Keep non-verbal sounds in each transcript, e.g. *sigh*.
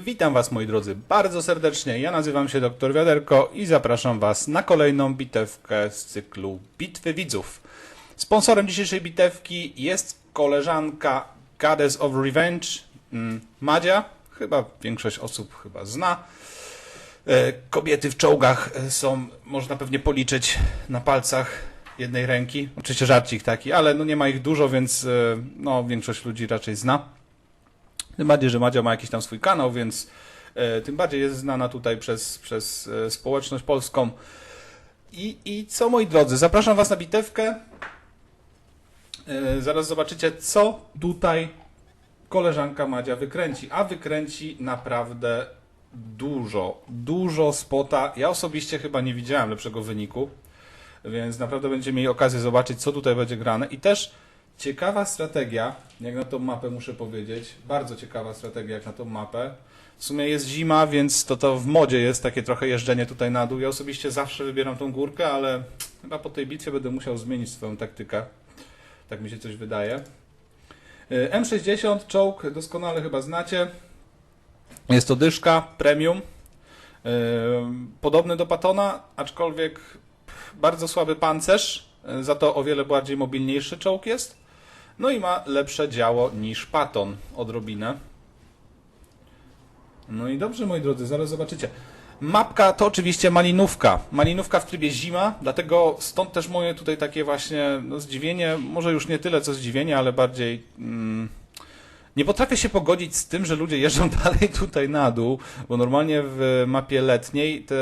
Witam Was moi drodzy bardzo serdecznie. Ja nazywam się dr Wiaderko i zapraszam Was na kolejną bitewkę z cyklu Bitwy Widzów. Sponsorem dzisiejszej bitewki jest koleżanka Goddess of Revenge, mm, Madzia. Chyba większość osób chyba zna. E, Kobiety w czołgach e, są, można pewnie policzyć na palcach jednej ręki. Oczywiście żarcik taki, ale no nie ma ich dużo, więc e, no, większość ludzi raczej zna. Tym bardziej, że Madzia ma jakiś tam swój kanał, więc e, tym bardziej jest znana tutaj przez, przez e, społeczność polską. I, I co moi drodzy, zapraszam Was na bitewkę. E, zaraz zobaczycie, co tutaj koleżanka Madzia wykręci. A wykręci naprawdę dużo, dużo spota. Ja osobiście chyba nie widziałem lepszego wyniku, więc naprawdę będziecie mieli okazję zobaczyć, co tutaj będzie grane. I też ciekawa strategia, jak na tą mapę muszę powiedzieć, bardzo ciekawa strategia jak na tą mapę. W sumie jest zima, więc to, to w modzie jest takie trochę jeżdżenie tutaj na dół. Ja osobiście zawsze wybieram tą górkę, ale chyba po tej bitwie będę musiał zmienić swoją taktykę. Tak mi się coś wydaje. Y, M60, czołg, doskonale chyba znacie. Jest to dyszka, premium. Yy, Podobny do Patona, aczkolwiek bardzo słaby pancerz, yy, za to o wiele bardziej mobilniejszy czołg jest. No i ma lepsze działo niż Paton, odrobinę. No i dobrze, moi drodzy, zaraz zobaczycie. Mapka to oczywiście malinówka. Malinówka w trybie zima, dlatego stąd też moje tutaj takie właśnie no, zdziwienie, może już nie tyle co zdziwienie, ale bardziej... Mm, nie potrafię się pogodzić z tym, że ludzie jeżdżą *laughs* dalej tutaj na dół, bo normalnie w mapie letniej te,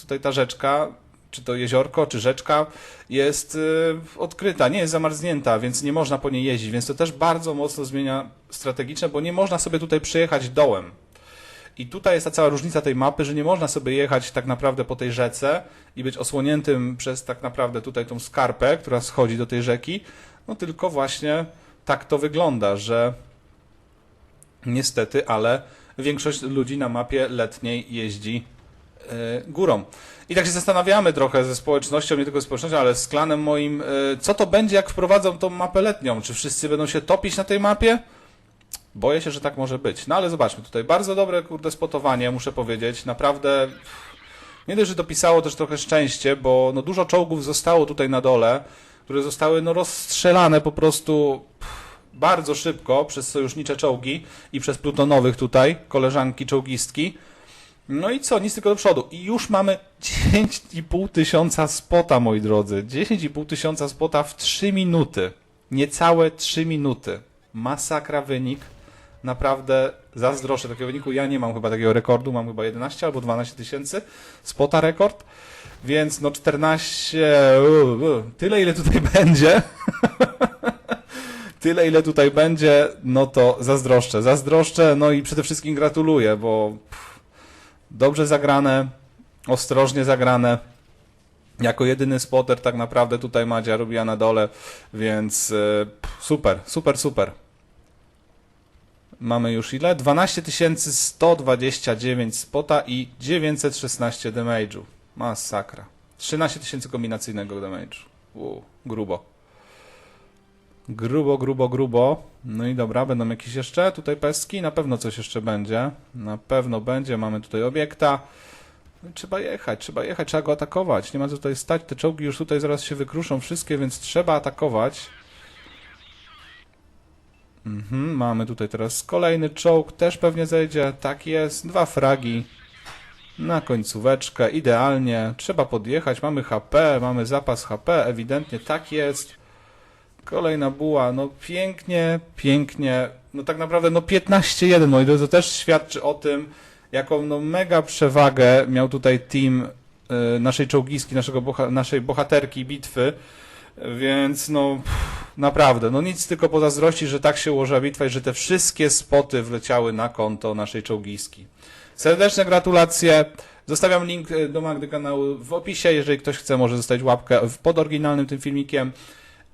tutaj ta rzeczka, czy to jeziorko, czy rzeczka jest y, odkryta, nie jest zamarznięta, więc nie można po niej jeździć, więc to też bardzo mocno zmienia strategiczne, bo nie można sobie tutaj przejechać dołem. I tutaj jest ta cała różnica tej mapy, że nie można sobie jechać tak naprawdę po tej rzece i być osłoniętym przez tak naprawdę tutaj tą skarpę, która schodzi do tej rzeki, no tylko właśnie tak to wygląda, że Niestety, ale większość ludzi na mapie letniej jeździ górą. I tak się zastanawiamy trochę ze społecznością, nie tylko społecznością, ale z klanem moim, e, co to będzie, jak wprowadzą tą mapę letnią? Czy wszyscy będą się topić na tej mapie? Boję się, że tak może być. No ale zobaczmy, tutaj bardzo dobre, kurde, spotowanie, muszę powiedzieć. Naprawdę, nie dość, że dopisało też trochę szczęście, bo no, dużo czołgów zostało tutaj na dole, które zostały no, rozstrzelane po prostu bardzo szybko przez sojusznicze czołgi i przez plutonowych tutaj, koleżanki czołgistki. No i co, nic tylko do przodu. I już mamy 10,5 tysiąca spota, moi drodzy. 10,5 tysiąca spota w 3 minuty. Niecałe 3 minuty. Masakra wynik. Naprawdę zazdroszczę takiego wyniku. Ja nie mam chyba takiego rekordu, mam chyba 11 albo 12 tysięcy spota rekord. Więc no 14, u, u, tyle ile tutaj *laughs* będzie. tyle, ile tutaj będzie, no to zazdroszczę. Zazdroszczę, no i przede wszystkim gratuluję, bo pff, dobrze zagrane, ostrożnie zagrane. Jako jedyny spotter tak naprawdę tutaj Madzia robiła na dole, więc e, super, super, super. Mamy już ile? 12 129 spota i 916 damage'u. Masakra. 13 tysięcy kombinacyjnego damage'u. Grubo. Grubo, grubo, grubo. No i dobra, będą jakieś jeszcze tutaj pestki? Na pewno coś jeszcze będzie. Na pewno będzie. Mamy tutaj obiekta. Trzeba jechać, trzeba jechać, trzeba go atakować. Nie ma co tutaj stać. Te czołgi już tutaj zaraz się wykruszą wszystkie, więc trzeba atakować. Mhm, mamy tutaj teraz kolejny czołg, też pewnie zejdzie. Tak jest, dwa fragi. Na końcóweczkę, idealnie. Trzeba podjechać, mamy HP, mamy zapas HP, ewidentnie tak jest. Kolejna buła, no pięknie, pięknie. No tak naprawdę, no 15-1, moi drodzy, to też świadczy o tym, jaką no mega przewagę miał tutaj team y, naszej czołgiski, naszego boha naszej bohaterki bitwy. Więc no pff, naprawdę, no nic tylko pozazdrości, że tak się ułożyła bitwa i że te wszystkie spoty wleciały na konto naszej czołgiski. Serdeczne gratulacje. Zostawiam link do Magdy kanału w opisie, jeżeli ktoś chce, może zostawić łapkę pod oryginalnym tym filmikiem.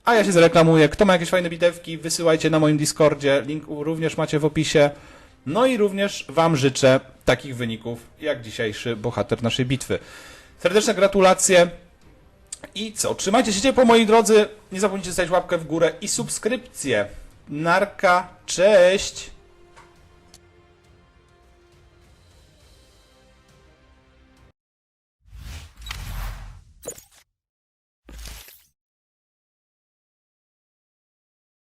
A ja się zareklamuję. Kto ma jakieś fajne bitewki, wysyłajcie na moim Discordzie. Link również macie w opisie. No i również Wam życzę takich wyników, jak dzisiejszy bohater naszej bitwy. Serdeczne gratulacje. I co? Trzymajcie się ciepło, moi drodzy. Nie zapomnijcie zostawić łapkę w górę i subskrypcję. Narka, cześć!